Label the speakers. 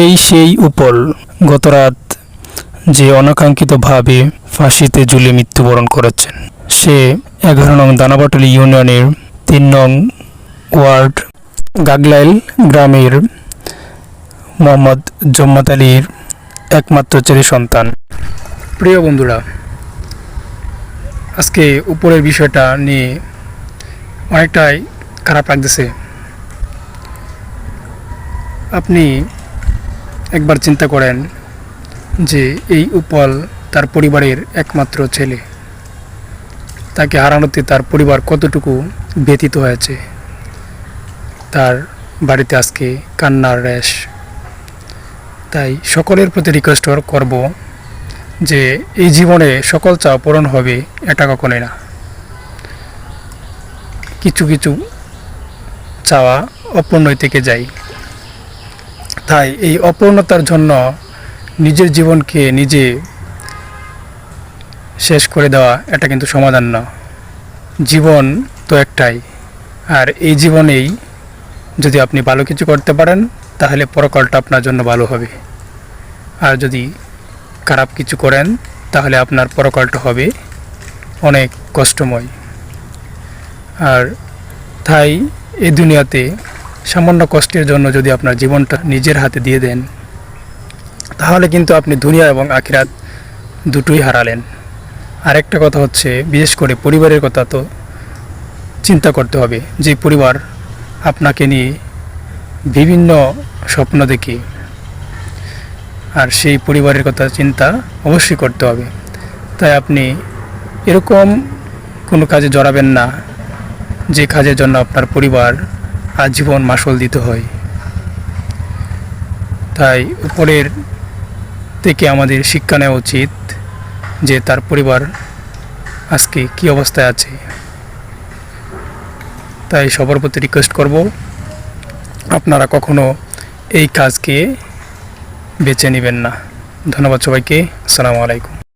Speaker 1: এই সেই উপল গতরাত যে অনাকাঙ্ক্ষিতভাবে ফাঁসিতে ঝুলে মৃত্যুবরণ করেছেন, সে এগারো নং দানাবাটলি ইউনিয়নের তিন নং ওয়ার্ড গাগলাইল গ্রামের মোহাম্মদ জম্মাত আলীর একমাত্র ছেলে সন্তান। প্রিয় বন্ধুরা, আজকে উপরের বিষয়টা নিয়ে অনেকটাই খারাপ লাগতেছে। আপনি একবার চিন্তা করেন যে এই উপল তার পরিবারের একমাত্র ছেলে। তাকে হারানোতে তার পরিবার কতটুকু ব্যতীত হয়েছে। তার বাড়িতে আজকে কান্নার র্যাশ। তাই সকলের প্রতি রিকোয়েস্ট করব যে এই জীবনে সকল চাওয়া পূরণ হবে এটা কখনোই না। কিছু কিছু চাওয়া অপূর্ণই থেকে যায়। তাই এই অপূর্ণতার জন্য নিজের জীবনকে নিজে শেষ করে দেওয়া এটা কিন্তু সমাধান না। জীবন তো একটাই। আর এই জীবনেই যদি আপনি ভালো কিছু করতে পারেন, তাহলে পরকালটা আপনার জন্য ভালো হবে। আর যদি খারাপ কিছু করেন, তাহলে আপনার পরকালটা হবে অনেক কষ্টময়। আর তাই এই দুনিয়াতে সামান্য কষ্টের জন্য যদি আপনার জীবনটা নিজের হাতে দিয়ে দেন, তাহলে কিন্তু আপনি দুনিয়া এবং আখিরাত দুটোই হারালেন। আরেকটা কথা হচ্ছে, বিশেষ করে পরিবারের কথা তো চিন্তা করতে হবে, যে পরিবার আপনাকে নিয়ে বিভিন্ন স্বপ্ন দেখে, আর সেই পরিবারের কথা চিন্তা অবশ্যই করতে হবে। তাই আপনি এরকম কোনো কাজে জড়াবেন না, যে কাজের জন্য আপনার পরিবার আজীবন মাসল দিতে হয়। তাই উপরের থেকে আমাদের শিক্ষা নেওয়া উচিত যে তার পরিবার আজকে কি অবস্থায় আছে। তাই সবার প্রতি রিকোয়েস্ট করব, আপনারা কখনো এই কাজকে বেছে নেবেন না। ধন্যবাদ সবাইকে। আসসালামু আলাইকুম।